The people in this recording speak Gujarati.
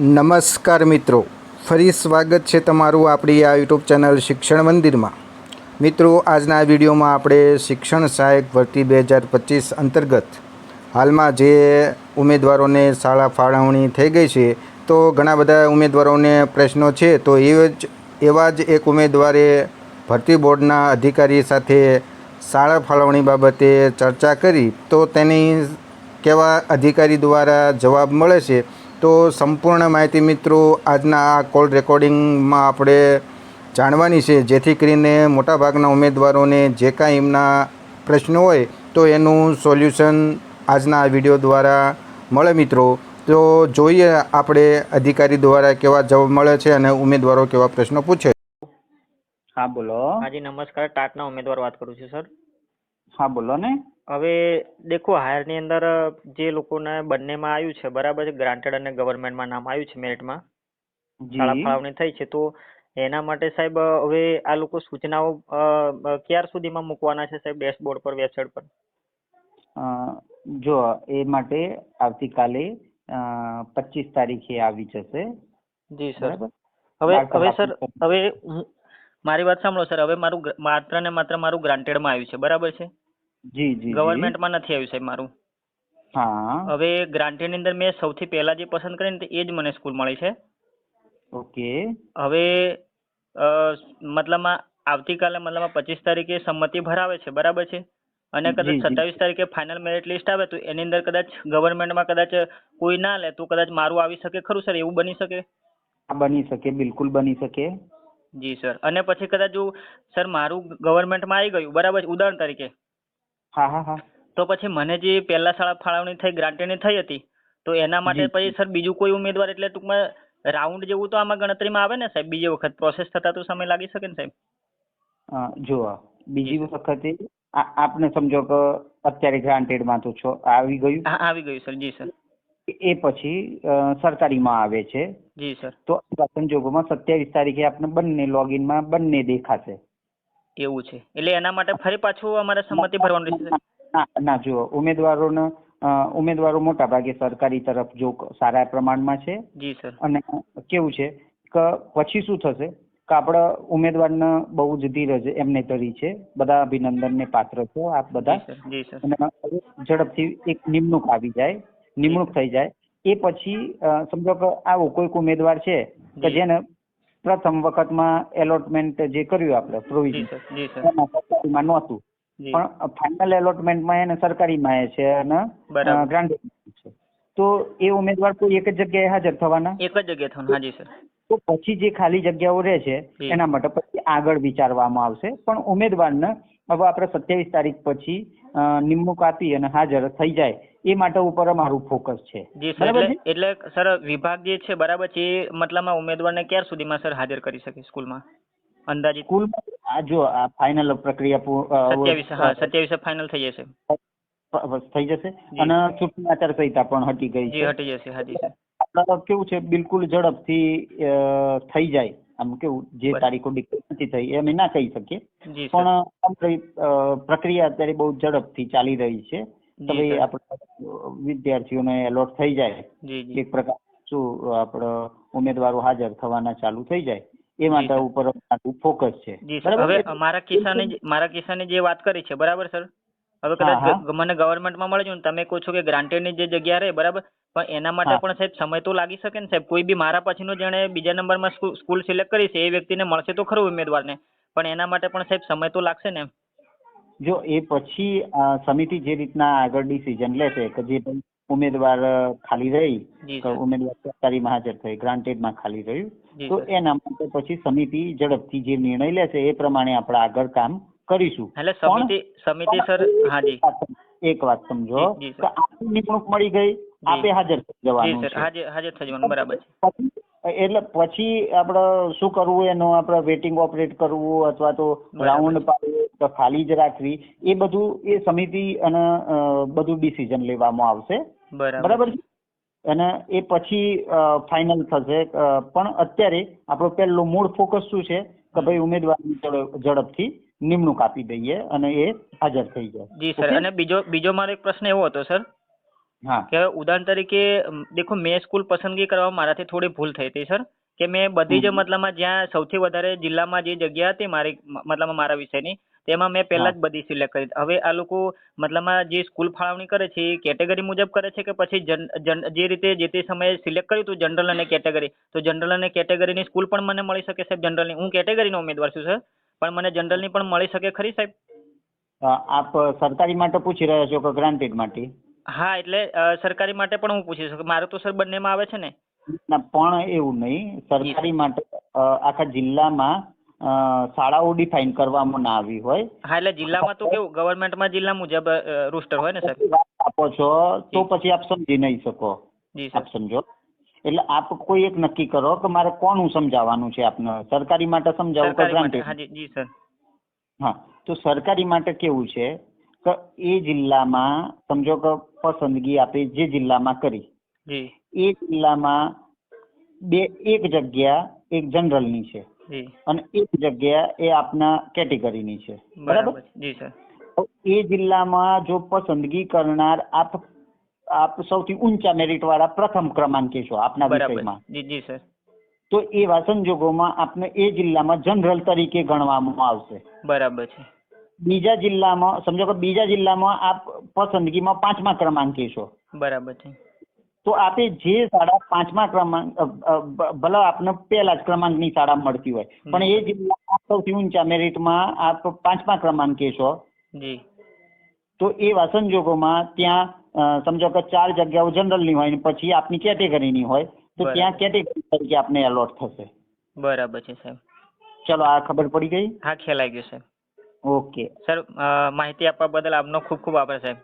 નમસ્કાર મિત્રો. ફરી સ્વાગત છે તમારું આપણી આ યુટ્યુબ ચેનલ શિક્ષણ મંદિરમાં. મિત્રો, આજના વિડીયોમાં આપણે શિક્ષણ સહાયક ભરતી બે હજાર પચીસ અંતર્ગત હાલમાં જે ઉમેદવારોને શાળા ફાળવણી થઈ ગઈ છે, તો ઘણા બધા ઉમેદવારોને પ્રશ્નો છે, તો એ જ, એવા જ એક ઉમેદવારે ભરતી બોર્ડના અધિકારી સાથે શાળા ફાળવણી બાબતે ચર્ચા કરી, તો તેની કેવા અધિકારી દ્વારા જવાબ મળે છે તો સંપૂર્ણ માહિતી મિત્રો આજના આ કોલ રેકોર્ડિંગમાં આપણે જાણવાની છે. જેથી કરીને મોટાભાગના ઉમેદવારોને જે કાંઈ એમના પ્રશ્નો હોય તો એનું સોલ્યુશન આજના આ વીડિયો દ્વારા મળે મિત્રો. તો જોઈએ આપણે અધિકારી દ્વારા કેવા જવાબ મળે છે અને ઉમેદવારો કેવા પ્રશ્નો પૂછે હા બોલો. હાજી નમસ્કાર. ટાટના ઉમેદવાર વાત કરું છું સર. હા બોલો ને. હવે દેખો હાયરની અંદર જે લોકોને બંનેમાં આવ્યું છે બરાબર છે ગ્રાન્ટેડ અને ગવર્મેન્ટમાં નામ આવ્યું છે મેરિટમાં શાળા ફાળવણી થઈ છે તો એના માટે સાહેબ હવે આ લોકો સૂચનાઓ ક્યાર સુધીમાં મૂકવાના છે સાહેબ ડેશબોર્ડ પર વેબસાઇટ પર? અ, જો એ માટે આવતીકાલે પચીસ તારીખે આવી જશે. જી સર. હવે હવે સર હવે મારી વાત સાંભળો સર. હવે મારું માત્ર ને માત્ર મારું ગ્રાન્ટેડમાં આવ્યું છે બરાબર છે? જી જી. ગવર્મેન્ટમાં નથી આવ્યું સાહેબ મારું. હા. હવે ગ્રાન્ટેડની અંદર મેં સૌથી પહેલા જે પસંદ કરીને એ જ મને સ્કૂલ મળી છે. ઓકે. હવે અ, મતલબમાં આવતીકાલે મતલબમાં પચીસ તારીખે સંમતિ ભરાવે છે બરાબર છે? અને કદાચ સત્તાવીસ તારીખે ફાઇનલ મેરિટ લિસ્ટ આવે તો એની અંદર કદાચ ગવર્મેન્ટમાં કદાચ કોઈ ના લે તો કદાચ મારું આવી શકે? ખરું સર એવું બની શકે? બની શકે બિલકુલ બની શકે. જી સર. અને પછી કદાચ જો સર મારું ગવર્મેન્ટમાં આવી ગયું બરાબર ઉદાહરણ તરીકે. હા હા હા. તો પછી મને જે પહેલા શાળા ફાળવણી થઈ ગ્રાન્ટેડની થઈ હતી તો એના માટે પછી સર બીજું કોઈ ઉમેદવાર એટલે ટૂંકમાં રાઉન્ડ જેવું તો આમાં ગણતરીમાં આવે ને સાહેબ? બીજી વખત પ્રોસેસ થતા તો સમય લાગી શકે ને સાહેબ? જુઓ બીજી વખતે આપને સમજો કે અત્યારે ગ્રાન્ટેડમાં તો છો આવી ગયું? હા આવી ગયું સર જી સર. એ પછી સરકારીમાં આવે છે. જી સર. તો સંજોગોમાં સત્યાવીસ તારીખે આપને બંને લોગિનમાં બંને દેખાશે. એવું છે. એટલે એના માટે ફરી પાછું અમારે સંમતિ ભરવાનું રહેશે ના જુઓ ઉમેદવારોને ઉમેદવારો મોટા ભાગે સરકારી તરફ જો સારા પ્રમાણમાં છે. જી સર. અને કેવું છે કે પછી શું થશે કે આપણા ઉમેદવારને બહુ જ ધીરજ એમને ધરી છે. બધા અભિનંદનને પાત્ર છો આપ બધા. અને ઝડપથી એક નિમણૂક આવી જાય નિમણૂક થઈ જાય. એ પછી સમજો કે આવો કોઈક ઉમેદવાર છે કે જેને પ્રથમ વખતમાં એલોટમેન્ટ જે કર્યું આપણે પ્રોવિઝન એમાં સરકારીમાં નહોતું. પણ ફાઇનલ એલોટમેન્ટમાં એને સરકારીમાં એ છે અને. ગ્રાન્ટ છે. તો એ ઉમેદવાર કોઈ એક જ જગ્યાએ હાજર થવાના? એક જ જગ્યાએ થવાનું હાજી સર. તો પછી જે ખાલી જગ્યાઓ રહે છે એના માટે પછી આગળ વિચારવામાં આવશે. પણ ઉમેદવારને હવે આપણે સત્યાવીસ તારીખ પછી નિમણૂક આપી અને હાજર થઈ જાય એ માટે ઉપર અમારું ફોકસ છે. એટલે સર વિભાગ જે છે બરાબર છે એ મતલબમાં ઉમેદવારને ક્યાર સુધીમાં સર હાજર કરી શકે સ્કૂલમાં? અંદાજે સ્કૂલમાં આ જો આ ફાઇનલ પ્રક્રિયા સત્યાવીસ હા સત્યાવીસે ફાઇનલ થઈ જશે. થઈ જશે. અને ચૂંટણી આચારસંહિતા પણ હટી ગઈ જી છે. હટી જશે હાજી સર. કેવું છે બિલકુલ ઝડપથી થઈ જાય. આમ કેવું જે તારીખો ડિક્લેર નથી થઈ એમ ના કહી શકીએ. પણ પ્રક્રિયા અત્યારે બહુ ઝડપથી ચાલી રહી છે. તમે આપણે વિદ્યાર્થીઓને એલોટ થઈ જાય. એક પ્રકાર શું આપણે ઉમેદવારો હાજર થવાના ચાલુ થઈ જાય. એ માટે ઉપર ફોકસ છે? હવે મારા કિસ્સાને મારા કિસ્સાને જે વાત કરી છે બરાબર સર? હવે કદાચ મને ગવર્મેન્ટમાં મળે છે તમે કહો છો કે ગ્રાન્ટેડની જે જગ્યા રહે બરાબર? પણ એના માટે પણ સાહેબ સમય તો લાગી શકે ને સાહેબ. કોઈ બી મારા પછીનો જેણે બીજા નંબરમાં સ્કૂલ સિલેક્ટ કરી છે એ વ્યક્તિને મળશે તો ખરું ઉમેદવારને. પણ એના માટે પણ સાહેબ સમય તો લાગશે ને જો એ પછી સમિતિ જે રીતના આગળ ડિસિઝન લેશે કે જે ઉમેદવાર ખાલી રહી ઉમેદવાર સરકારીમાં હાજર થઈ ગ્રાન્ટેડમાં ખાલી રહ્યું. તો એના માટે પછી સમિતિ ઝડપથી જે નિર્ણય લેશે એ પ્રમાણે આપણે આગળ કામ કરીશું. એટલે સમિતિ સમિતિ સર હા જી. એક વાત સમજો. કે નિમણૂક મળી ગઈ. આપે હાજર થઈ જવાનું હાજર હાજર થઈ જવાનું બરાબર છે. એટલે પછી આપણે શું કરવું એનું આપણે વેટિંગ ઓપરેટ કરવું અથવા તો રાઉન્ડ પાડવું ખાલી જ રાખવી એ બધું એ સમિતિ અને બધું ડિસિઝન લેવામાં આવશે. બરાબર. અને એ પછી ફાઇનલ થશે. પણ અત્યારે આપણો પહેલો મૂળ ફોકસ શું છે? કે ભાઈ ઉમેદવારની ઝડપ- ઝડપથી નિમણૂક આપી દઈએ અને એ હાજર થઈ જાય. જી સર. અને બીજો બીજો મારો એક પ્રશ્ન એવો હતો સર. કે ઉદાહરણ તરીકે દેખો મેં સ્કૂલ પસંદગી કરવામાં મારાથી થોડી ભૂલ થઈ હતી સર. કે મેં બધી જ. મતલબમાં જ્યાં સૌથી વધારે જિલ્લામાં જે જગ્યા હતી મારી મતલબ મતલબમાં મારા વિષયની તેમાં મેં પહેલા જ બધી સિલેક્ટ કરી. હવે આ લોકો મતલબમાં જે સ્કૂલ ફાળવણી કરે છે એ કેટેગરી મુજબ કરે છે કે પછી જે રીતે જે તે સમયે સિલેક્ટ કર્યું હતું જનરલ અને કેટેગરી તો જનરલ અને કેટેગરીની સ્કૂલ પણ મને મળી શકે સાહેબ? જનરલની. હું કેટેગરીનો ઉમેદવાર છું સર. પણ મને જનરલની પણ મળી શકે ખરી સાહેબ? આપ સરકારી માટે પૂછી રહ્યા છો કે ગ્રાન્ટેડ માટે? હા એટલે સરકારી માટે પણ હું પૂછી શકું. મારે તો સર બંનેમાં આવે છે ને? ના પણ એવું નહીં. સરકારી માટે આખા જિલ્લામાં શાળાઓ ડિફાઇન કરવામાં ના આવી હોય. હા એટલે જિલ્લામાં તો કેવું? ગવર્મેન્ટમાં જિલ્લા મુજબ રૂસ્ટર હોય ને સર? આપો છો તો પછી આપ સમજી નહીં શકો. જી આપ સર સમજો. એટલે આપ કોઈ એક નક્કી કરો કે મારે કોનું સમજાવવાનું છે આપને? સરકારી માટે સમજાવું કે ગ્રાન્ટેડ? હા જી સર. હા તો સરકારી માટે કેવું છે? કે એ જિલ્લામાં સમજો કે પસંદગી આપે જે જિલ્લામાં કરી. એ જિલ્લામાં બે એક જગ્યા એક જનરલની છે. અને એક જગ્યા એ આપના કેટેગરીની છે. બરાબર? બરાબર. જી સર. તો એ જિલ્લામાં જો પસંદગી કરનાર આપ આપ સૌથી ઊંચા મેરિટ વાળા પ્રથમ ક્રમાંકે છો આપના વિષયમાં. જી જી સર. તો એવા સંજોગોમાં આપને એ જિલ્લામાં જનરલ તરીકે ગણવામાં આવશે. બરાબર છે. બીજા જિલ્લામાં સમજો કે બીજા જિલ્લામાં આપ પસંદગીમાં પાંચમા ક્રમાંકે છો. બરાબર છે. તો આપે જે શાળા પાંચમા ક્રમાંક ભલે આપને પહેલા જ ક્રમાંકની શાળા મળતી હોય પણ એ જિલ્લામાં સૌથી ઊંચા મેરિટમાં આપ પાંચમા ક્રમાંકે છો. જી. તો એવા સંજોગોમાં ત્યાં સમજો કે ચાર જગ્યાઓ જનરલની હોય ને પછી આપની કેટેગરીની હોય તો ત્યાં કેટેગરી તરીકે આપને એલોટ થશે. બરાબર છે સાહેબ. ચલો આ ખબર પડી ગઈ? હા ખ્યાલ આવી ગયો સાહેબ. ઓકે. સર માહિતી આપવા બદલ આપનો ખૂબ ખૂબ આભાર સાહેબ.